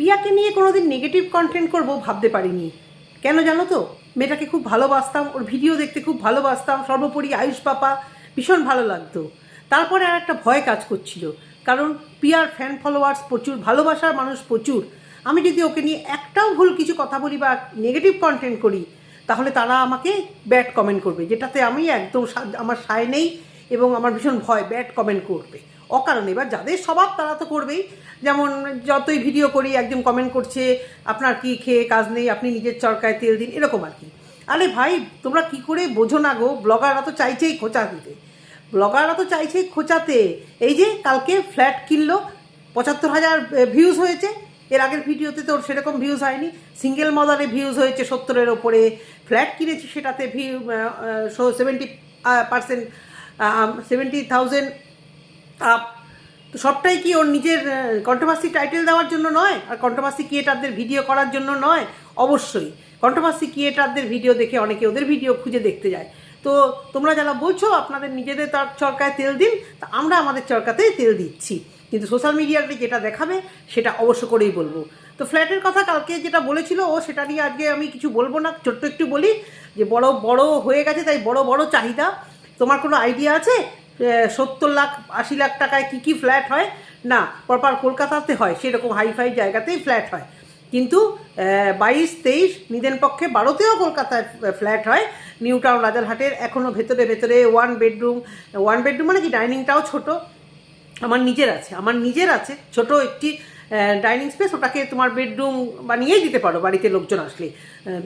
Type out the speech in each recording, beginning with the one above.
পিয়াকে নিয়ে কোনোদিন negative content করব ভাবতে পারিনি। কেন জানো তো? মেয়েটাকে খুব ভালোবাসতাম, ওর ভিডিও দেখতে খুব ভালোবাসতাম, সর্বোপরি আয়ুষ পাপা ভীষণ ভালো লাগতো। তারপরে আর একটা ভয় কাজ করছিল, কারণ পিয়ার ফ্যান ফলোয়ার্স প্রচুর, ভালোবাসার মানুষ প্রচুর। আমি যদি ওকে নিয়ে একটাও ভুল কিছু কথা বলি বা নেগেটিভ কন্টেন্ট করি, তাহলে তারা আমাকে ব্যাড কমেন্ট করবে, যেটাতে আমি একদম আমার সায় নেই এবং আমার ভীষণ ভয় ব্যাড কমেন্ট করবে। অকারণে। এবার যাদের স্বভাব তারা তো করবেই। যেমন যতই ভিডিও করি, একজন কমেন্ট করছে, আপনার কি খেয়ে কাজ নেই? আপনি নিজের চরকায় তেল দিন। এরকম আর কি। আরে ভাই, তোমরা কি করে বোঝো না গো? ব্লগাররা তো চাইছেই খোঁচা দিতে ব্লগাররা তো চাইছেই খোঁচাতে। এই যে কালকে ফ্ল্যাট কিনলো, পঁচাত্তর হাজার ভিউজ হয়েছে। এর আগের ভিডিওতে তো সেরকম ভিউজ হয়নি। সিঙ্গেল মদারে ভিউজ হয়েছে সত্তরের ওপরে। ফ্ল্যাট কিনেছি সেটাতে view seventy percent seventy thousand up তো সবটাই কি ওর নিজের কন্ট্রোভার্সি টাইটেল দেওয়ার জন্য নয়? আর কন্ট্রোভার্সি ক্রিয়েটারদের ভিডিও করার জন্য নয়? অবশ্যই। কন্ট্রোভার্সি ক্রিয়েটারদের ভিডিও দেখে অনেকে ওদের ভিডিও খুঁজে দেখতে যায়। তো তোমরা যারা বলছো, আপনাদের নিজেদের তার চরকায় তেল দিন, তা আমরা আমাদের চরকাতেই তেল দিচ্ছি। কিন্তু সোশ্যাল মিডিয়াতে যেটা দেখাবে, সেটা অবশ্য করেই বলব। তো ফ্ল্যাটের কথা কালকে যেটা বলেছিল, ও সেটা নিয়ে আজকে আমি কিছু বলব না, ছোট্ট একটু বলি যে বড় বড় হয়ে গেছে, তাই বড় বড় চাহিদা। তোমার কোনো আইডিয়া আছে? সত্তর লাখ, আশি লাখ টাকায় কি কি ফ্ল্যাট হয়? না প্রপার কলকাতাতে হয়, সেরকম হাইফাই জায়গাতেই ফ্ল্যাট হয়। কিন্তু বাইশ, তেইশ, নিদেন পক্ষে বারোতেও কলকাতায় ফ্ল্যাট হয়। নিউ টাউন রাজারহাটের এখনও ভেতরে ভেতরে ওয়ান বেডরুম ওয়ান বেডরুম মানে কি ডাইনিংটাও ছোট। আমার নিজের আছে, আমার নিজের আছে, ছোট একটি ডাইনিং স্পেস ওটাকে তোমার বেডরুম বানিয়েই দিতে পারো বাড়িতে লোকজন আসলে।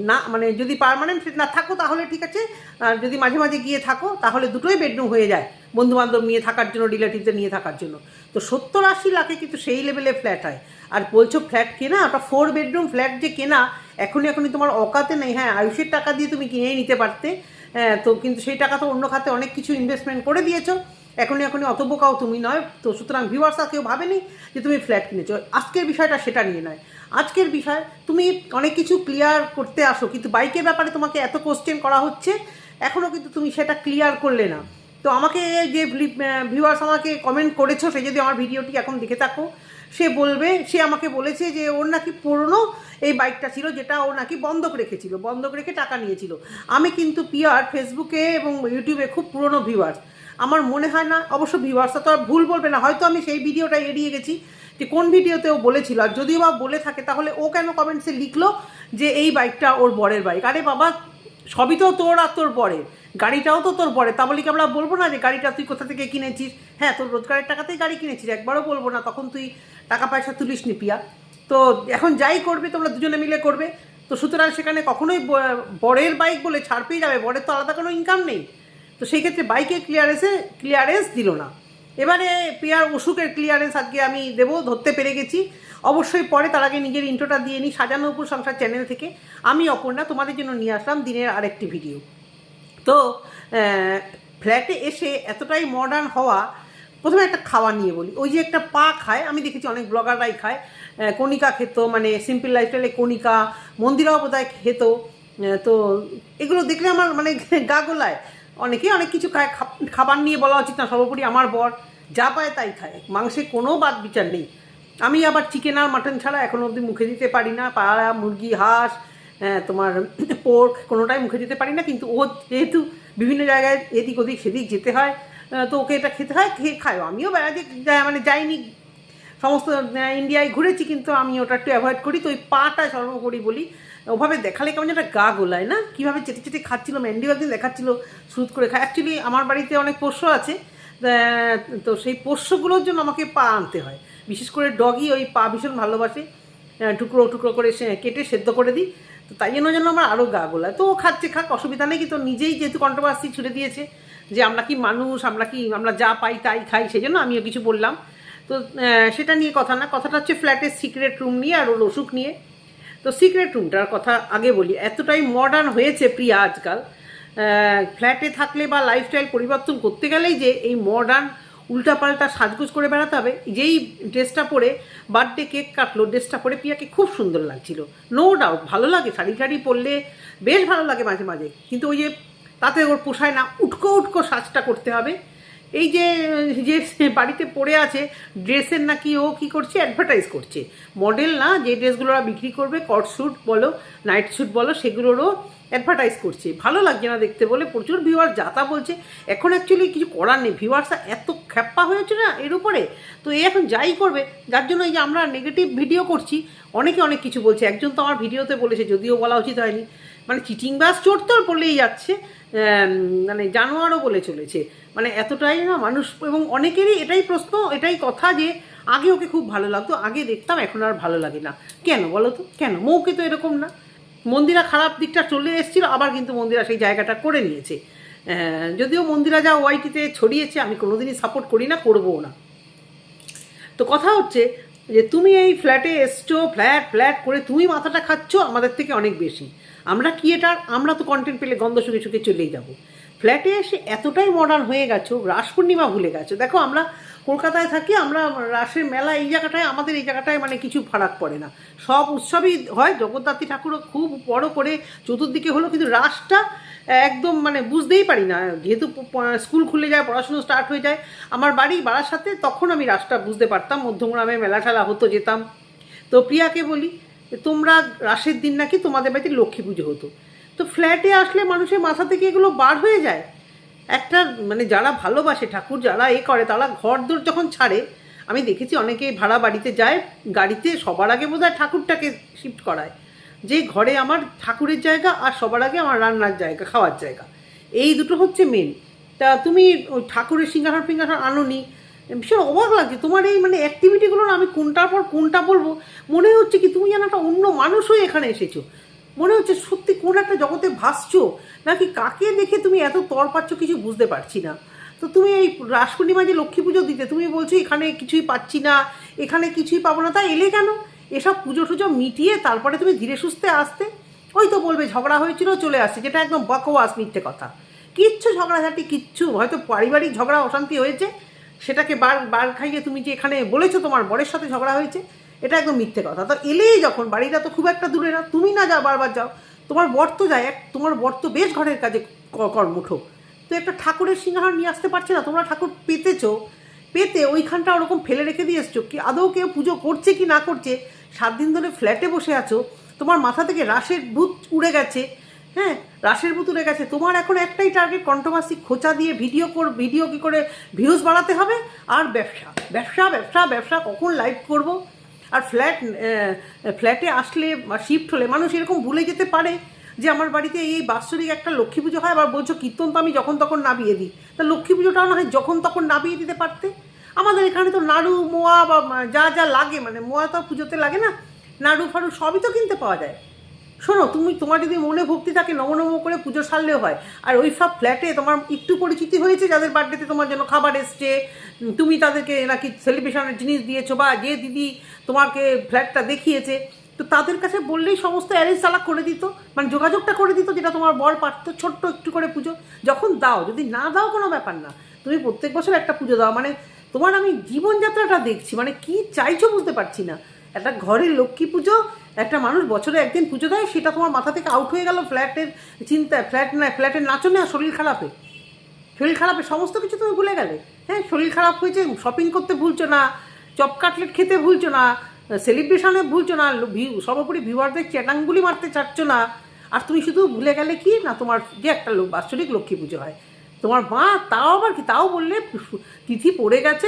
না মানে যদি পার্মানেন্ট না থাকো তাহলে ঠিক আছে আর যদি মাঝে মাঝে গিয়ে থাকো তাহলে দুটোই বেডরুম হয়ে যায় বন্ধু বান্ধব নিয়ে থাকার জন্য রিলেটিভদের নিয়ে থাকার জন্য। তো সত্তর আশি লাখে কিন্তু সেই লেভেলে ফ্ল্যাট হয়। আর বলছো ফ্ল্যাট কেনা ওটা ফোর বেডরুম ফ্ল্যাট যে কেনা এখনই এখনই তোমার অকাতে নেই। হ্যাঁ আয়ুষের টাকা দিয়ে তুমি কিনেই নিতে পারতে। হ্যাঁ, তো কিন্তু সেই টাকা তো অন্য খাতে অনেক কিছু ইনভেস্টমেন্ট করে দিয়েছ। এখনই এখনই অত বোকাও তুমি নয়, তো সুতরাং ভিউয়ার্সরা কেউ ভাবেনি যে তুমি ফ্ল্যাট কিনেছো। আজকের বিষয়টা সেটা নিয়ে নয়। আজকের বিষয়, তুমি অনেক কিছু ক্লিয়ার করতে আসো, কিন্তু বাইকের ব্যাপারে তোমাকে এত কোশ্চেন করা হচ্ছে, এখনও কিন্তু তুমি সেটা ক্লিয়ার করলে না। তো আমাকে যে ভিউয়ার্স আমাকে কমেন্ট করেছ, সে যদি আমার ভিডিওটি এখন দেখে থাকো, সে বলবে, সে আমাকে বলেছে যে ওর নাকি পুরনো এই বাইকটা ছিল, যেটা ও নাকি বন্ধক রেখেছিল, বন্ধক রেখে টাকা নিয়েছিল। আমি কিন্তু পিয়ার ফেসবুকে এবং ইউটিউবে খুব পুরনো ভিউয়ার্স আমার মনে হয় না, অবশ্য ভিউয়ার্সটা তো আর ভুল বলবে না। হয়তো আমি সেই ভিডিওটা এড়িয়ে গেছি যে কোন ভিডিওতে ও বলেছিল। আর যদিও বা বলে থাকে, তাহলে ও কেন কমেন্টসে লিখলো যে এই বাইকটা ওর বরের বাইক আরে বাবা, সবই তো তোর আর তোর বরের। গাড়িটাও তো তোর বরের। তা বলি কি আমরা বলব না যে গাড়িটা তুই কোথা থেকে কিনেছিস? হ্যাঁ তোর রোজগারের টাকাতেই গাড়ি কিনেছিস, একবারও বলব না। তখন তুই টাকা পয়সা তুলিস নি পিয়া। তো এখন যাই করবে, তোমরা দুজনে মিলে করবে। তো সুতরাং সেখানে কখনোই বরের বাইক বলে ছাড় পেয়ে যাবে। বরের তো আলাদা কোনো ইনকাম নেই। তো সেই ক্ষেত্রে বাইকের ক্লিয়ারেন্সে ক্লিয়ারেন্স দিল না। এবারে পিয়ার অসুখের ক্লিয়ারেন্স আজকে আমি দেবো, ধরতে পেরে গেছি। অবশ্যই পরে তার আগে নিজের ইন্ট্রোটা দিয়ে নিই সাজানো উপর সংসার চ্যানেল থেকে। আমি অপর্ণা, তোমাদের জন্য নিয়ে আসলাম দিনের আরেকটি ভিডিও তো ফ্ল্যাটে এসে এতটাই মডার্ন হওয়া, প্রথমে একটা খাওয়া নিয়ে বলি। ওই যে একটা পা খায়, আমি দেখেছি অনেক ব্লগাররাই খায় কণিকা খেত মানে সিম্পল লাইফস্টাইলে কণিকা, মন্দিরাও বোধহয় খেত তো এগুলো দেখলে আমার মানে গা গোলায়। অনেকেই অনেক কিছু খায় খাবার নিয়ে বলা উচিত না, সর্বোপরি আমার বর যা পায় তাই খায়। মাংসে কোনো বাদ বিচার নেই। আমি আবার চিকেন আর মাটন ছাড়া এখনও অবধি মুখে দিতে পারি না। পাড়া, মুরগি, হাঁস তোমার পোর্ক কোনোটাই মুখে দিতে পারি না। কিন্তু ও যেহেতু বিভিন্ন জায়গায় এদিক ওদিক, সেদিক যেতে হয় তো ওকে এটা খেতে হয়, খেয়ে খায় আমিও বেড়াতে মানে যাইনি। সমস্ত ইন্ডিয়ায় ঘুরেছি, কিন্তু আমি ওটা একটু অ্যাভয়েড করি। তো ওই পাটা সর্বোপরি বলি ওভাবে দেখালে কেমন একটা গা গোলায়, না? কীভাবে চেটে চেটে খাচ্ছিল ম্যান্ডি একদিন দেখাচ্ছিল, সুদ করে খায় অ্যাকচুয়ালি আমার বাড়িতে অনেক পোষ্য আছে, তো সেই পোষ্যগুলোর জন্য আমাকে পা আনতে হয়। বিশেষ করে ডগি ওই পা ভীষণ ভালোবাসে টুকরো টুকরো করে কেটে সেদ্ধ করে দিই, তো তাই জন্য যেন আমার আরও গা গোলায়। তো ও খাচ্ছে, খাক, অসুবিধা নেই, কিন্তু নিজেই যেহেতু কন্ট্রোভার্সি ছুড়ে দিয়েছে, যে আমরা কি মানুষ, আমরা কি, আমরা যা পাই তাই খাই, সেই জন্য আমিও কিছু বললাম। তো সেটা নিয়ে কথা না, কথাটা হচ্ছে ফ্ল্যাটের সিক্রেট রুম নিয়ে আর ওর অসুখ নিয়ে। তো সিক্রেট রুমটার কথা আগে বলি, এতটাই মডার্ন হয়েছে প্রিয়া আজকাল। ফ্ল্যাটে থাকলে বা লাইফস্টাইল পরিবর্তন করতে গেলেই যে এই মডার্ন উল্টাপাল্টা সাজগোজ করে বেড়াতে হবে, যেই ড্রেসটা পরে বার্থডে কেক কাটলো, ড্রেসটা পরে প্রিয়াকে খুব সুন্দর লাগছিল। নো ডাউট ভালো লাগে, শাড়ি শাড়ি পরলে বেশ ভালো লাগে মাঝে মাঝে। কিন্তু ওই যে তাতে ওর পোষায় না, উটকো উটকো সাজটা করতে হবে। এই যে যে বাড়িতে পড়ে আছে, ড্রেসের নাকি ও কি করছে? অ্যাডভার্টাইজ করছে। মডেল না, যে ড্রেসগুলো ওরা বিক্রি করবে কট স্যুট বলো নাইট স্যুট বলো, সেগুলোরও অ্যাডভার্টাইজ করছে। ভালো লাগছে না দেখতে বলে প্রচুর ভিউয়ার যাতা বলছে। এখন অ্যাকচুয়ালি কিছু করার নেই। ভিউয়ার্সরা এত খ্যাপ্পা হয়েছে না এর উপরে? তো এ এখন যাই করবে। যার জন্য এই যে আমরা নেগেটিভ ভিডিও করছি, অনেকে অনেক কিছু বলছে। একজন তো আমার ভিডিওতে বলেছে, যদিও বলা উচিত হয়নি। মানে চিটিং বাস চোর তো বলেই যাচ্ছে। মানে জানোয়ারও বলে চলেছে। মানে এতটাই না মানুষ, এবং অনেকেরই এটাই প্রশ্ন, এটাই কথা যে আগে ওকে খুব ভালো লাগতো, আগে দেখতাম এখন আর ভালো লাগে না। কেন বলো তো? কেন? মৌকে তো এরকম না। মন্দিরা খারাপ দিকটা চলে এসেছিল, আবার কিন্তু মন্দিরা সেই জায়গাটা করে নিয়েছে। যদিও মন্দিরা যা ওয়াইটিতে ছড়িয়েছে, আমি কোনোদিনই সাপোর্ট করি না, করবও না। তো কথা হচ্ছে যে তুমি এই ফ্ল্যাটে এসছো ফ্ল্যাট ফ্ল্যাট করে তুমি মাথাটা খাচ্ছ, আমাদের থেকে অনেক বেশি। আমরা কি এটা? আমরা তো কন্টেন্ট পেলে গন্ধ শুকে শুকে চলেই যাব। ফ্ল্যাটে এসে এতটাই মডার্ন হয়ে গেছো, রাস পূর্ণিমা ভুলে গেছো। দেখো আমরা কলকাতায় থাকি, আমরা রাসের মেলা এই জায়গাটায়, আমাদের এই জায়গাটায় মানে কিছু ফারাক পড়ে না। সব উৎসবই হয়, জগদ্ধাত্রী ঠাকুরও খুব বড় করে চতুর্দিকে হলো, কিন্তু রাসটা একদম মানে বুঝতেই পারি না। যেহেতু স্কুল খুলে যায়, পড়াশুনো স্টার্ট হয়ে যায়, আমার বাড়ি বাড়ার সাথে তখন আমি রাসটা বুঝতে পারতাম। মধ্যমগ্রামে মেলা ঠেলা হতো, যেতাম। তো প্রিয়াকে বলি তোমরা রাসের দিন নাকি তোমাদের বাড়িতে লক্ষ্মী পুজো হতো? তো ফ্ল্যাটে আসলে মানুষের মাথা থেকে এগুলো বার হয়ে যায়। একটা মানে যারা ভালোবাসে, ঠাকুর যারা এ করে, তারা ঘর দোর যখন ছাড়ে, আমি দেখেছি অনেকে ভাড়া বাড়িতে যায়, গাড়িতে সবার আগে বোধহয় ঠাকুরটাকে শিফট করায়। যে ঘরে আমার ঠাকুরের জায়গা আর সবার আগে আমার রান্নার জায়গা, খাওয়ার জায়গা। এই দুটো হচ্ছে মেন তা তুমি ওই ঠাকুরের সিঙ্গাহার ফিঙ্গাহার আনোনি, ভীষণ অবাক লাগছে। তোমার এই মানে অ্যাক্টিভিটিগুলো আমি কোনটার পর কোনটা বলব? মনে হচ্ছে কি তুমি যেন একটা অন্য মানুষ হয়ে এখানে এসেছ। মনে হচ্ছে সত্যি কোন একটা জগতে ভাসছো? নাকি কাকে দেখে তুমি এত তর পাচ্ছ কিছু বুঝতে পারছি না? তো তুমি এই রাস পূর্ণিমায় যে লক্ষ্মী পুজো দিতে, তুমি বলছো এখানে কিছুই পাচ্ছি না, এখানে কিছুই পাবো না তাই এলে কেন? এসব পুজো টুজো মিটিয়ে তারপরে তুমি ধীরে সুস্থে আসতে? ওই তো বলবে, ঝগড়া হয়েছিল, চলে আসছে, যেটা একদম বকওয়াস মিথ্যে কথা। কিচ্ছু ঝগড়াঝাটি কিচ্ছু, হয়তো পারিবারিক ঝগড়া, অশান্তি হয়েছে। সেটাকে বার বার খাইয়ে তুমি যে এখানে বলেছ, তোমার বরের সাথে ঝগড়া হয়েছে। এটা একদম মিথ্যে কথা। তো এলেই যখন, বাড়িটা তো খুব একটা দূরে না, তুমি না যাও বারবার যাও। তোমার বর তো যায়, এক তোমার বর তো বেশ ঘরের কাজে কর্মঠো তো একটা ঠাকুরের সিংহার নিয়ে আসতে পারছে না, তোমরা ঠাকুর পেতেছো। পেতে ওইখানটা ওরকম ফেলে রেখে দিয়ে এসছো। কি আদৌ কেউ পুজো করছে কি না করছে? সাত দিন ধরে ফ্ল্যাটে বসে আছো। তোমার মাথা থেকে রাসের ভূত উড়ে গেছে। হ্যাঁ রাসের ভূত উড়ে গেছে। তোমার এখন একটাই টার্গেট কন্ট্রোভার্সি খোঁচা দিয়ে ভিডিও কর ভিডিও কি করে ভিউজ বাড়াতে হবে? আর ব্যবসা। ব্যবসা ব্যবসা ব্যবসা কখন লাইভ করব? আর ফ্ল্যাট ফ্ল্যাটে আসলে শিফট হলে মানুষ এরকম ভুলে যেতে পারে যে আমার বাড়িতে এই বাৎসরিক একটা লক্ষ্মী পুজো হয় আবার বলছো কীর্তন তো আমি যখন তখন নাবিয়ে দিই। তা লক্ষ্মী পুজোটাও না হয় যখন তখন নাবিয়ে দিতে পারতে? আমাদের এখানে তো নাড়ু, মোয়া বা যা যা লাগে মানে মোয়া তো পুজোতে লাগে না, নাড়ু, ফাড়ু সবই তো কিনতে পাওয়া যায়। শোনো, তুমি, তোমার যদি মনে ভক্তি থাকে, নম নম করে পুজো সারলেও হয়। আর ওই সব ফ্ল্যাটে তোমার একটু পরিচিতি হয়েছে যাদের বার্থডেতে তোমার জন্য খাবার এসছে তুমি তাদেরকে নাকি সেলিব্রেশনের জিনিস দিয়েছ বা যে দিদি তোমাকে ফ্ল্যাটটা দেখিয়েছে, তো তাদের কাছে বললেই সমস্ত অ্যারেঞ্জ চালাক করে দিত মানে যোগাযোগটা করে দিত, যেটা তোমার বর পারতো ছোট্ট একটু করে পুজো। যখন দাও, যদি না দাও কোনো ব্যাপার না, তুমি প্রত্যেক বছর একটা পুজো দাও। মানে তোমার আমি জীবনযাত্রাটা দেখছি মানে কি চাইছো বুঝতে পারছি না। একটা ঘরের লক্ষ্মী পুজো, একটা মানুষ বছরে একদিন পুজো দেয়, সেটা তোমার মাথা থেকে আউট হয়ে গেল ফ্ল্যাটের চিন্তায় ফ্ল্যাট না ফ্ল্যাটের নাচনে আর শরীর খারাপে। শরীর খারাপে, সমস্ত কিছু তুমি ভুলে গেলে। হ্যাঁ শরীর খারাপ হয়েছে শপিং করতে ভুলছো না, চপ কাটলেট খেতে ভুলছো না সেলিব্রেশনে ভুলছো না সর্বোপরি ভিউয়ারদের চ্যাটাংগুলি মারতে চাচ্ছ না। আর তুমি শুধু ভুলে গেলে কি? না, তোমার যে একটা বাৎসরিক লক্ষ্মী পুজো হয়। তোমার মা তাও আবার কি? তাও বললে তিথি পড়ে গেছে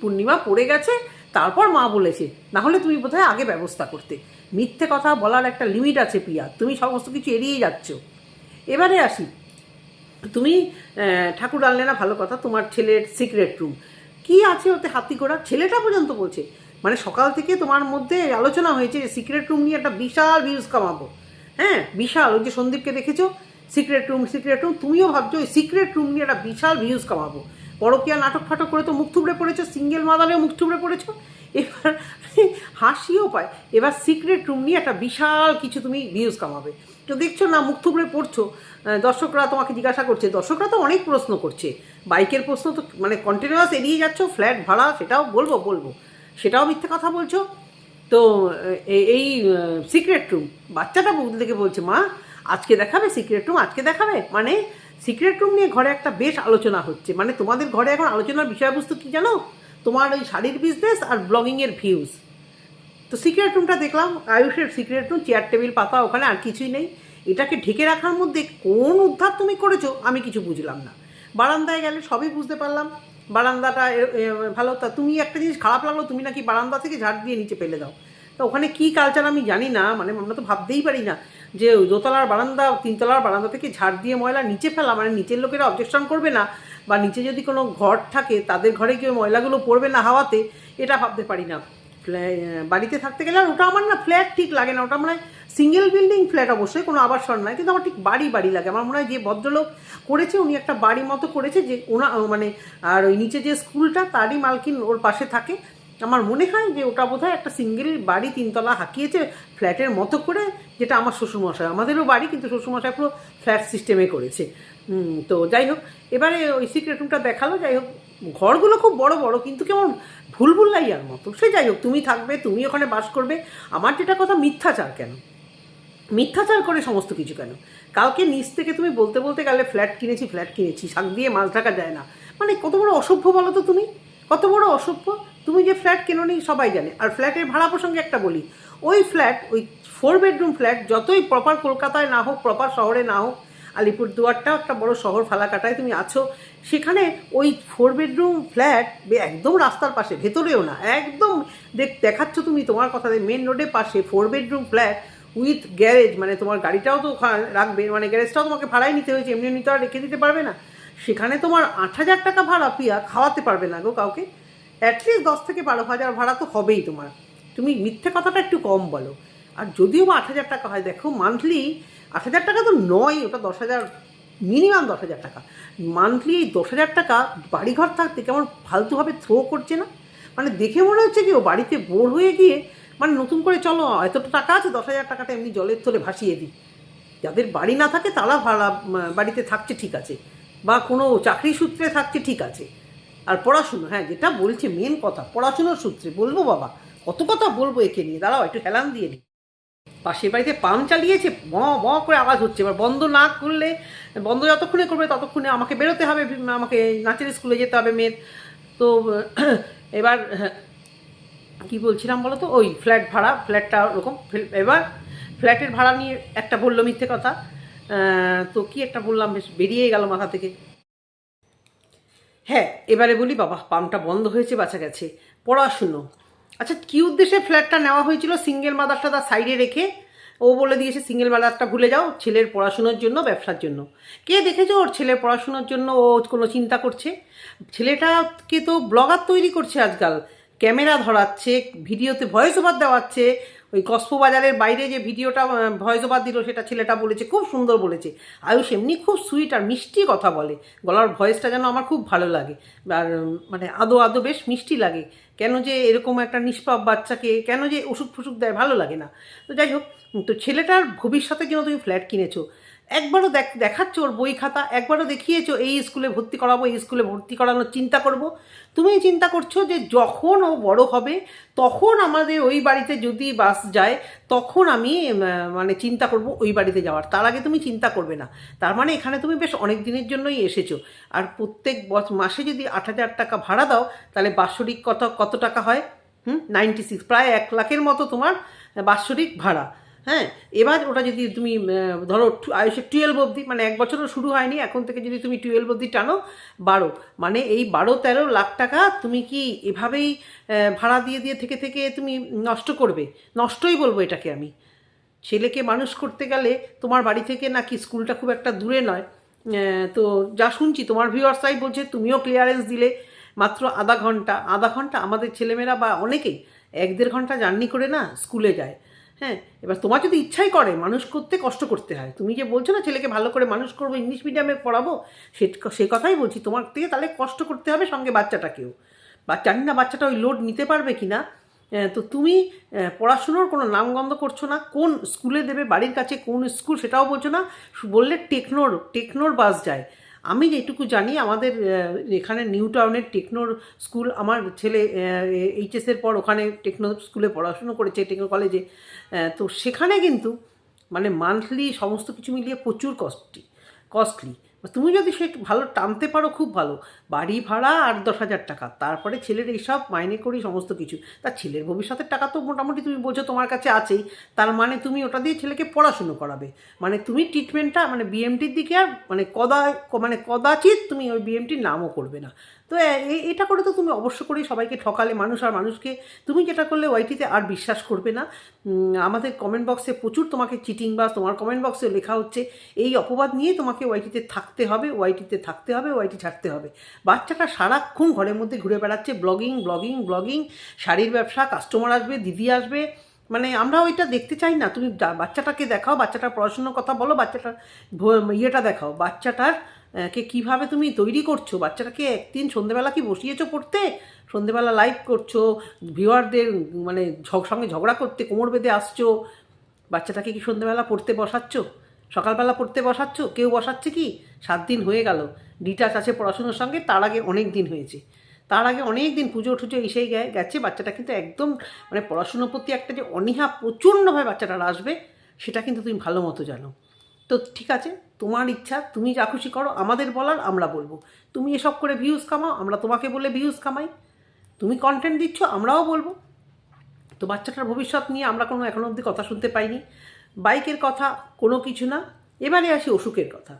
পূর্ণিমা পড়ে গেছে তারপর মা বলেছে না হলে তুমি বোধহয় আগে ব্যবস্থা করতে। মিথ্যে কথা বলার একটা লিমিট আছে প্রিয়া তুমি সমস্ত কিছু এড়িয়ে যাচ্ছ। এবারে আসি। তুমি ঠাকুর আনলে না ভালো কথা, তোমার ছেলের সিক্রেট রুম কি আছে ওতে হাতি ঘোড়া ছেলেটা পর্যন্ত বলছে মানে সকাল থেকে তোমার মধ্যে আলোচনা হয়েছে যে সিক্রেট রুম নিয়ে একটা বিশাল ভিউজ কামাবো। হ্যাঁ বিশাল, ওই যে সন্দীপকে দেখেছ? সিক্রেট রুম সিক্রেট রুম তুমিও ভাবছ ওই সিক্রেট রুম নিয়ে একটা বিশাল ভিউজ কামাবো। পরকিয়া নাটক ফাটক করে তো মুখ থুবড়ে পড়েছো, সিঙ্গেল মাদালেও মুখ থুবড়ে পড়েছো। এবার হাসিও পায়। এবার সিক্রেট রুম নিয়ে একটা বিশাল কিছু তুমি ভিউজ কামাবে। তো দেখছ না, মুখ থুবড়ে পড়ছো। দর্শকরা তোমাকে জিজ্ঞাসা করছে, দর্শকরা তো অনেক প্রশ্ন করছে। বাইকের প্রশ্ন তো মানে কন্টিনিউয়াস এড়িয়ে যাচ্ছ ফ্ল্যাট ভাড়া, সেটাও বলব বলব। সেটাও মিথ্যে কথা বলছো। তো এই সিক্রেট রুম বাচ্চাটা বৌদি থেকে বলছে, মা, আজকে দেখাবে সিক্রেট রুম আজকে দেখাবে? মানে সিক্রেট রুম নিয়ে ঘরে একটা বেশ আলোচনা হচ্ছে। মানে তোমাদের ঘরে এখন আলোচনার বিষয়বস্তু কি জানো? তোমার ওই শাড়ির বিজনেস আর ব্লগিংয়ের ভিউজ তো সিক্রেট রুমটা দেখলাম, আয়ুষের সিক্রেট রুম চেয়ার টেবিল পাতা, ওখানে আর কিছুই নেই। এটাকে ঢেকে রাখার মধ্যে কোন উদ্ধার তুমি করেছ, আমি কিছু বুঝলাম না। বারান্দায় গেলে সবই বুঝতে পারলাম। বারান্দাটা ভালো, তা তুমি একটা জিনিস খারাপ লাগল, তুমি নাকি বারান্দা থেকে ঝাড় দিয়ে নিচে ফেলে দাও। তো ওখানে কি কালচার আমি জানি না মানে আমরা তো ভাবতেই পারি না। যে দোতলার বারান্দা, তিনতলার বারান্দা থেকে ঝাড় দিয়ে ময়লা নিচে ফেলা মানে নিচের লোকেরা অবজেকশন করবে না, বা নিচে যদি কোনো ঘর থাকে, তাদের ঘরে কেউ ময়লাগুলো পড়বে না হাওয়াতে, এটা ভাবতে পারি না। বাড়িতে থাকতে গেলে, আর ওটা আমার না ফ্ল্যাট ঠিক লাগে না, ওটা মনে হয় সিঙ্গেল বিল্ডিং ফ্ল্যাট অবশ্যই, কোনো আবাসন নয়, কিন্তু আমার ঠিক বাড়ি বাড়ি লাগে। আমার মনে হয় যে ভদ্রলোক করেছে, উনি একটা বাড়ি মতো করেছে, যে ওনা মানে আর ওই নিচে যে স্কুলটা, তারই মালকিন ওর পাশে থাকে। আমার মনে হয় যে ওটা বোধহয় একটা সিঙ্গেল বাড়ি, তিনতলা হাঁকিয়েছে, ফ্ল্যাটের মতো করে যেটা আমার শ্বশুরমশাই, আমাদেরও বাড়ি কিন্তু শ্বশুরমশাই পুরো ফ্ল্যাট সিস্টেমে করেছে। তো যাই হোক, এবারে ওই সিক্রেট রুমটা দেখাল, যাই হোক, ঘরগুলো খুব বড় বড়, কিন্তু কেমন ভুলভুল্লাইয়ার মতো। সে যাই হোক, তুমি থাকবে, তুমি ওখানে বাস করবে। আমার যেটা কথা, মিথ্যাচার কেন? মিথ্যাচার করে সমস্ত কিছু কেন? কালকে নিচ থেকে তুমি বলতে বলতে গেলে ফ্ল্যাট কিনেছি ফ্ল্যাট কিনেছি, শাক দিয়ে মাছ ঢাকা যায় না। মানে কত বড় অসভ্য বলো তো তুমি? কত বড় অসভ্য? তুমি যে ফ্ল্যাট কেনো নি সবাই জানে। আর ফ্ল্যাটের ভাড়া প্রসঙ্গে একটা বলি, ওই ফ্ল্যাট, ওই ফোর বেডরুম ফ্ল্যাট যতই প্রপার কলকাতায় না হোক প্রপার শহরে না হোক, আলিপুরদুয়ারটাও একটা বড় শহর, ফালাকাটায় তুমি আছো, সেখানে ওই ফোর বেডরুম ফ্ল্যাট একদম রাস্তার পাশে, ভেতরেও না, একদম দেখ, দেখাচ্ছ তুমি তোমার কথা মেন রোডের পাশে four bedroom flat with garage মানে তোমার গাড়িটাও তো রাখবে মানে গ্যারেজটাও তোমাকে ভাড়াই নিতে হয়েছে, এমনি এমনি তো আর রেখে দিতে পারবে না। সেখানে তোমার আট হাজার টাকা ভাড়া পিয়া, খাওয়াতে পারবে না গো কাউকে। অ্যাটলিস্ট দশ থেকে বারো হাজার ভাড়া তো হবেই তোমার। তুমি মিথ্যে কথাটা একটু কম বলো। আর যদিও বা আট হাজার টাকা হয়, দেখো মান্থলি আট হাজার টাকা তো নয়, ওটা দশ হাজার মিনিমাম দশ হাজার টাকা। মান্থলি এই দশ হাজার টাকা বাড়িঘর থাকতে কেমন ফালতুভাবে থ্রো করছে না? মানে দেখে মনে হচ্ছে কি ও বাড়িতে বোর হয়ে গিয়ে মানে নতুন করে চলো, এতটা টাকা আছে, দশ হাজার টাকাটা এমনি জলের তলে ভাসিয়ে দিই। যাদের বাড়ি না থাকে তারা ভাড়া বাড়িতে থাকছে ঠিক আছে, বা কোনো চাকরি সূত্রে থাকছে ঠিক আছে। আর পড়াশুনো হ্যাঁ যেটা বলছে মেন কথা, পড়াশুনোর সূত্রে, বলব বাবা, কত কথা বলব একে নিয়ে, দাঁড়াও, একটু হেলান দিয়ে দিই পাশের বাড়িতে পাম্প চালিয়েছে ব ব করে আওয়াজ হচ্ছে। এবার বন্ধ না করলে, বন্ধ যতক্ষণে করবে ততক্ষণে আমাকে বেরোতে হবে, আমাকে নাচের স্কুলে যেতে হবে মেয়ের। তো, এবার, কি বলছিলাম বলো তো ওই ফ্ল্যাট ভাড়া, ফ্ল্যাটটা ওরকম। এবার ফ্ল্যাটের ভাড়া নিয়ে একটা বলল মিথ্যে কথা। তো কি একটা বললাম, বেশ বেরিয়ে গেল মাথা থেকে। হ্যাঁ এবারে বলি বাবা, পাম্পটা বন্ধ হয়েছে, বাঁচা গেছে। পড়াশুনো। আচ্ছা কী উদ্দেশ্যে ফ্ল্যাটটা নেওয়া হয়েছিল? সিঙ্গেল মাদারটা তার সাইডে রেখে। ও বলে দিয়েছে সিঙ্গেল মাদারটা ভুলে যাও, ছেলের পড়াশুনোর জন্য, ব্যবসার জন্য। কে দেখেছ ওর ছেলের পড়াশুনোর জন্য ও কোনো চিন্তা করছে? ছেলেটাকে তো ব্লগার তৈরি করছে আজকাল। ক্যামেরা ধরাচ্ছে, ভিডিওতে ভয়েস ওভার দেওয়াচ্ছে। ওই কস্পবাজারের বাইরে যে ভিডিওটা ভয়েস ওভার দিল, সেটা ছেলেটা বলেছে, খুব সুন্দর বলেছে। আয়ুষ এমনি খুব সুইট আর মিষ্টি কথা বলে। গলার ভয়েসটা যেন আমার খুব ভালো লাগে। আর মানে আদো আদো বেশ মিষ্টি লাগে। কেন যে এরকম একটা নিষ্পাপ বাচ্চাকে কেন যে ওষুধ ফুসুক দেয়, ভালো লাগে না। তো যাই হোক, তো ছেলেটার ভবিষ্যতের জন্য তুমি ফ্ল্যাট কিনেছো একবারও দেখ দেখাচ্ছ ওর বই খাতা, একবারও দেখিয়েছো, এই স্কুলে ভর্তি করাবো, এই স্কুলে ভর্তি করানোর চিন্তা করব। তুমি চিন্তা করছ যে যখন ও বড় হবে, তখন আমাদের ওই বাড়িতে যদি বাস যায়, তখন আমি মানে চিন্তা করব ওই বাড়িতে যাওয়ার। তার আগে তুমি চিন্তা করবে না। তার মানে এখানে তুমি বেশ অনেক দিনের জন্যই এসেছ। আর প্রত্যেক মাসে যদি আট হাজার টাকা ভাড়া দাও, তাহলে বাৎসরিক কত কত টাকা হয়? হুম? নাইনটি সিক্স প্রায় এক লাখের মতো তোমার বাৎসরিক ভাড়া। হ্যাঁ এবার ওটা যদি তুমি ধরো আয়ুষের টুয়েলভ অবধি মানে এক বছরও শুরু হয়নি, এখন থেকে যদি তুমি টুয়েলভ অবধি টানো, বারো। মানে এই বারো তেরো লাখ টাকা তুমি কি এভাবেই ভাড়া দিয়ে দিয়ে থেকে থেকে তুমি নষ্ট করবে? নষ্টই বলব এটাকে আমি। ছেলেকে মানুষ করতে গেলে তোমার বাড়ি থেকে নাকি স্কুলটা খুব একটা দূরে নয়। তো যা শুনছি, তোমার ভিউয়ার্সাই বলছে তুমিও ক্লিয়ারেন্স দিলে মাত্র আধা ঘণ্টা। আধা ঘণ্টা আমাদের ছেলেমেয়েরা বা অনেকেই এক দেড় ঘণ্টা জার্নি করে না স্কুলে যায়। হ্যাঁ এবার তোমার যদি ইচ্ছাই করে, মানুষ করতে কষ্ট করতে হয়। তুমি যে বলছো না, ছেলেকে ভালো করে মানুষ করব, ইংলিশ মিডিয়ামে পড়াবো, সে সে কথাই বলছি। তোমার থেকে তাহলে কষ্ট করতে হবে সঙ্গে বাচ্চাটাকেও। বা জানি না বাচ্চাটা ওই লোড নিতে পারবে কি না তো তুমি পড়াশুনোর কোনো নামগন্ধ করছ না। কোন স্কুলে দেবে, বাড়ির কাছে কোন স্কুল সেটাও বলছো না। বললে টেকনোর টেকনোর বাস যায়। আমি যেটুকু জানি, আমাদের এখানে নিউ টাউনের টেকনোর স্কুল, আমার ছেলে এইচএসের পর ওখানে টেকনো স্কুলে পড়াশুনো করেছে, টেকনো কলেজে তো সেখানে কিন্তু মানে মান্থলি সমস্ত কিছু মিলিয়ে প্রচুর কস্টলি কস্টলি। তুমি যদি সে ভালো টানতে পারো, খুব ভালো। বাড়ি ভাড়া আট দশ হাজার টাকা। তারপরে ছেলের এইসব, মাইনে করি, সমস্ত কিছু। তার ছেলের ভবিষ্যতের টাকা তো মোটামুটি তুমি বোঝো তোমার কাছে আছেই। তার মানে তুমি ওটা দিয়ে ছেলেকে পড়াশুনো করাবে। মানে তুমি ট্রিটমেন্টটা মানে বিএমটির দিকে আর মানে কদা মানে কদাচিৎ তুমি ওই বিএমটির নামও করবে না। তো এটা করে তো তুমি অবশ্য করেই সবাইকে ঠকালে, মানুষ আর মানুষকে। তুমি যেটা করলে ওয়াইটিতে আর বিশ্বাস করবে না। আমাদের কমেন্ট বক্সে প্রচুর তোমাকে চিটিং বা তোমার কমেন্ট বক্সে লেখা হচ্ছে। এই অপবাদ নিয়ে তোমাকে ওয়াইটিতে থাকতে হবে ওয়াইটিতে থাকতে হবে ওয়াইটি ছাড়তে হবে। বাচ্চাটা সারাক্ষণ ঘরের মধ্যে ঘুরে বেড়াচ্ছে ব্লগিং ব্লগিং ব্লগিং শাড়ির ব্যবসা কাস্টমার আসবে, দিদি আসবে। মানে আমরা ওইটা দেখতে চাই না। তুমি বাচ্চাটাকে দেখাও, বাচ্চাটার পড়াশোনার কথা বলো, বাচ্চাটার ইয়েটা দেখাও। বাচ্চাটার কে কীভাবে তুমি তৈরি করছ? বাচ্চাটাকে একদিন সন্ধেবেলা কি বসিয়েছো পড়তে? সন্ধেবেলা লাইভ করছ ভিউয়ারদের মানে সঙ্গে ঝগড়া করতে, কোমর বেঁধে আসছো। বাচ্চাটাকে কি সন্ধেবেলা পড়তে বসাচ্ছ? সকালবেলা পড়তে বসাচ্ছ? কেউ বসাচ্ছে কি? সাত দিন হয়ে গেল। ডিটাচ আছে পড়াশুনোর সঙ্গে, তার আগে অনেক দিন হয়েছে। তার আগে অনেক দিন পুজো টুজো এসেই গেছে, বাচ্চাটা কিন্তু একদম মানে পড়াশুনোর প্রতি একটা যে অনীহা প্রচণ্ডভাবে বাচ্চাটার আসবে, সেটা কিন্তু তুমি ভালো মতো জানো। তো ঠিক আছে, তোমার ইচ্ছা, তুমি যা খুশি করো, আমাদের বলার আমরা বলব। তুমি এসব করে ভিউজ কামাও, আমরা তোমাকে বলে ভিউজ কামাই। তুমি কন্টেন্ট দিচ্ছ, আমরাও বলব। তো বাচ্চাটার ভবিষ্যৎ নিয়ে আমরা কোনো এখনও অবধি কথা শুনতে পাইনি। বাইকের কথা কোনো কিছু না। এবারে আসি অসুখের কথা।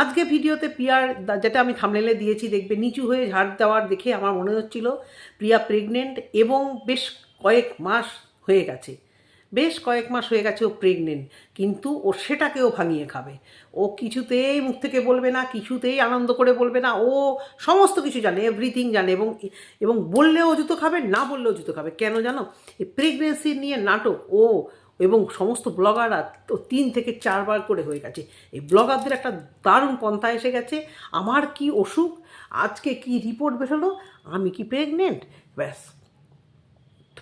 আজকে ভিডিওতে প্রিয়ার যেটা আমি থামলেলে দিয়েছি, দেখবে নিচু হয়ে ঝাড় দেওয়ার দেখে আমার মনে হচ্ছিল প্রিয়া প্রেগনেন্ট এবং বেশ কয়েক মাস হয়ে গেছে। বেশ কয়েক মাস হয়ে গেছে ও প্রেগনেন্ট কিন্তু ও সেটাকেও ভাঙিয়ে খাবে। ও কিছুতেই মুখ থেকে বলবে না, কিছুতেই আনন্দ করে বলবে না, ও সমস্ত কিছু জানে এভরিথিং জানে এবং এবং বললেও জুতো খাবে, না বললেও জুতো খাবে। কেন জানো? এই প্রেগনেন্সি নিয়ে নাটক, ও এবং সমস্ত ব্লগাররা তো তিন থেকে চারবার করে হয়ে গেছে। এই ব্লগারদের একটা দারুণ পন্থা এসে গেছে। আমার কি অসুখ? আজকে কি রিপোর্ট বেরোলো? আমি কি প্রেগনেন্ট ব্যাস।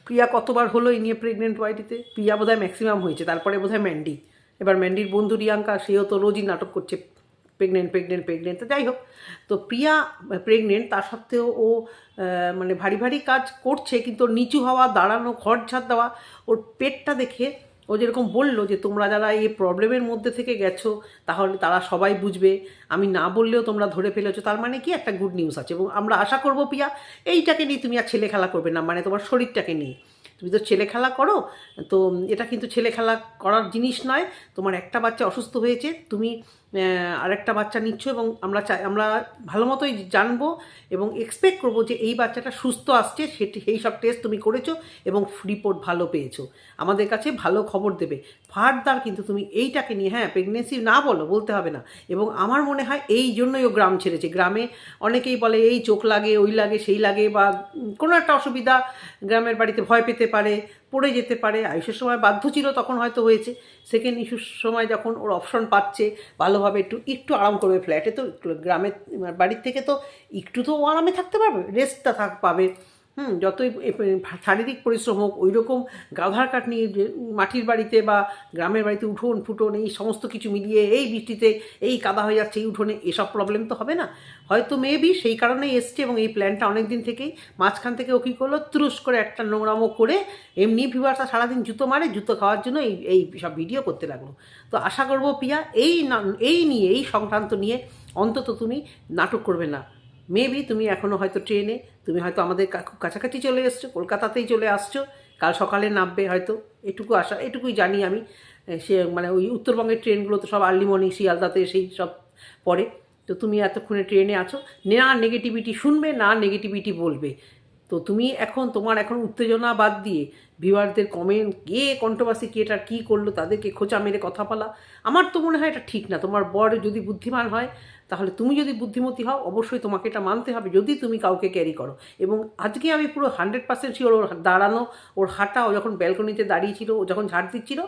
প্রিয়া কতবার হলো এই নিয়ে প্রেগনেন্ট ওয়াইটিতে প্রিয়া বোধহয় ম্যাক্সিমাম হয়েছে, তারপরে বোধহয় ম্যান্ডি এবার ম্যান্ডির বন্ধু রিয়াঙ্কা, সেও তো রোজই নাটক করছে। প্রেগনেন্ট প্রেগনেন্ট প্রেগনেন্ট তো যাই হোক, তো প্রিয়া প্রেগনেন্ট তা সত্ত্বেও ও মানে ভারী ভারী কাজ করছে, কিন্তু নিচু হওয়া, দাঁড়ানো, ঘর ঝাড় দেওয়া, ওর পেটটা দেখে ও যেরকম বলল যে, তোমরা যারা এই প্রবলেমের মধ্যে থেকে গেছো, তাহলে তারা সবাই বুঝবে। আমি না বললেও তোমরা ধরে ফেলেছো। তার মানে কি? একটা গুড নিউজ আছে। এবং আমরা আশা করব পিয়া এইটাকে নিয়ে তুমি আর ছেলে খেলা করবে না। মানে তোমার শরীরটাকে নিয়ে। তুমি তো ছেলে খেলা করো, তো এটা কিন্তু ছেলে খেলা করার জিনিস নয়। তোমার একটা বাচ্চা অসুস্থ হয়েছে, তুমি আরেকটা বাচ্চা নিচ্ছ এবং আমরা চাই, আমরা ভালো মতোই জানব এবং এক্সপেক্ট করব যে এই বাচ্চাটা সুস্থ আসছে, সেটি, সেই সব টেস্ট তুমি করেছ এবং রিপোর্ট ভালো পেয়েছ। আমাদের কাছে ভালো খবর দেবে। ফার্দার কিন্তু তুমি এইটাকে নিয়ে হ্যাঁ প্রেগনেন্সি না বলো, বলতে হবে না। এবং আমার মনে হয় এই জন্যই ও গ্রাম ছেড়েছে। গ্রামে অনেকেই বলে, এই চোখ লাগে, ওই লাগে, সেই লাগে, বা কোনো একটা অসুবিধা গ্রামের বাড়িতে ভয় পেতে পারে। পড়ে যেতে পারে, আয়ুষের সময় বাধ্য ছিল তখন হয়তো হয়েছে। সেকেন্ড ইস্যুর সময় যখন ওর অপশন পাচ্ছে, ভালোভাবে একটু একটু আরাম করবে ফ্ল্যাটে তো, গ্রামের বাড়ির থেকে তো একটু তো আরামে থাকতে পারবে রেস্টটা থাক পাবে। হুম, যতই শারীরিক পরিশ্রম হোক ওই রকম গাধার কাঠ নিয়ে মাটির বাড়িতে বা গ্রামের বাড়িতে উঠোন, ফুটন, এই সমস্ত কিছু মিলিয়ে এই বৃষ্টিতে এই কাদা হয়ে যাচ্ছে, এই উঠোনে এসব প্রবলেম তো হবে না। হয়তো মেবি সেই কারণেই এসছে এবং এই প্ল্যানটা অনেক দিন থেকেই মাঝখান থেকে ও কী করল, ত্রুস করে একটা নোংরামো করে এমনি ভিউয়ার্সরা সারাদিন জুতো মারে, জুতো খাওয়ার জন্য এই এই সব ভিডিও করতে লাগল। তো আশা করব পিয়া, এই এই নিয়ে, এই সংক্রান্ত নিয়ে অন্তত তুমি নাটক করবে না। মেবি তুমি এখনও হয়তো ট্রেনে, তুমি হয়তো আমাদের খুব কাছাকাছি চলে এসছো, কলকাতাতেই চলে আসছো, কাল সকালে নামবে হয়তো, এটুকু আশা, এটুকুই জানি আমি সে মানে ওই উত্তরবঙ্গের ট্রেনগুলো তো সব আর্লি মর্নিং, শিয়ালদাতে সেই সব পড়ে, তো তুমি এতক্ষণে ট্রেনে আছো, না নেগেটিভিটি শুনবে, না নেগেটিভিটি বলবে, তো তুমি এখন, তোমার এখন উত্তেজনা বাদ দিয়ে, ভিউয়ারদের কমেন্ট কে কন্ট্রোভার্সি কে এটা কী করল, তাদেরকে খোঁচা মেরে কথা বলা, আমার তো মনে হয় এটা ঠিক না, তোমার বর যদি বুদ্ধিমান হয় তাহলে তুমি যদি বুদ্ধিমতী হও, অবশ্যই তোমাকে এটা মানতে হবে যদি তুমি কাউকে ক্যারি করো। এবং আজকে আমি পুরো হান্ড্রেড পার্সেন্ট শিওর ওর দাঁড়ানো, ওর হাঁটা, ও যখন ব্যালকনিতে দাঁড়িয়েছিল, ও যখন ঝাড় দিচ্ছিল,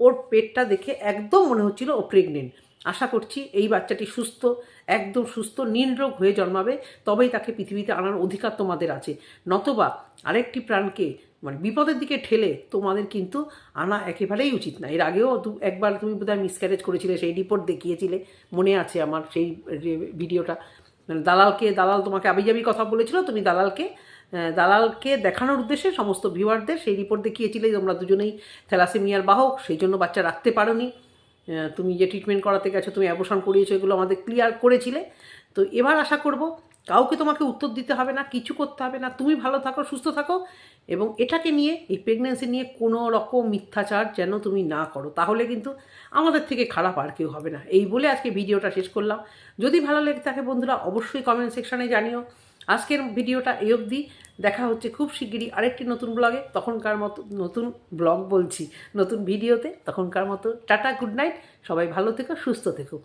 ওর পেটটা দেখে একদম মনে হচ্ছিল ও প্রেগনেন্ট আশা করছি এই বাচ্চাটি সুস্থ, একদম সুস্থ নির্রোগ হয়ে জন্মাবে, তবেই তাকে পৃথিবীতে আনার অধিকার তোমাদের আছে। নতবা আরেকটি প্রাণকে মানে বিপদের দিকে ঠেলে তোমাদের কিন্তু আনা একেবারেই উচিত না। এর আগেও একবার তুমি বোধহয় মিসক্যারেজ করেছিলে সেই রিপোর্ট দেখিয়েছিলে মনে আছে আমার সেই ভিডিওটা মানে দালালকে দালাল তোমাকে আবিজাবি কথা বলেছিল তুমি দালালকে দালালকে দেখানোর উদ্দেশ্যে সমস্ত ভিউয়ারদের সেই রিপোর্ট দেখিয়েছিলে তোমরা দুজনেই থ্যালাসেমিয়ার বাহক সেই জন্য বাচ্চা রাখতে আহ, তুমি যে ট্রিটমেন্ট করাতে গেছো তুমি অ্যাবোশন করিয়েছো এগুলো আমাদের ক্লিয়ার করেছিলে। তো এবার আশা করব কাউকে তোমাকে উত্তর দিতে হবে না কিছু করতে হবে না। তুমি ভালো থাকো সুস্থ থাকো। এবং এটাকে নিয়ে, এই প্রেগনেন্সি নিয়ে কোনো রকম মিথ্যাচার যেন তুমি না করো, তাহলে কিন্তু আমাদের থেকে খারাপ আর কেউ হবে না। এই বলে আজকে ভিডিওটা শেষ করলাম। যদি ভালো লেগে থাকে বন্ধুরা, অবশ্যই কমেন্ট সেকশানে জানিও। আজকের ভিডিওটা এই অবধি। দেখা হচ্ছে খুব শিগগিরই আরেকটি নতুন ব্লগে তখনকার মতো নতুন ব্লগ বলছি, নতুন ভিডিওতে। তখনকার মতো টাটা গুড নাইট সবাই ভালো থেকো, সুস্থ থেকো।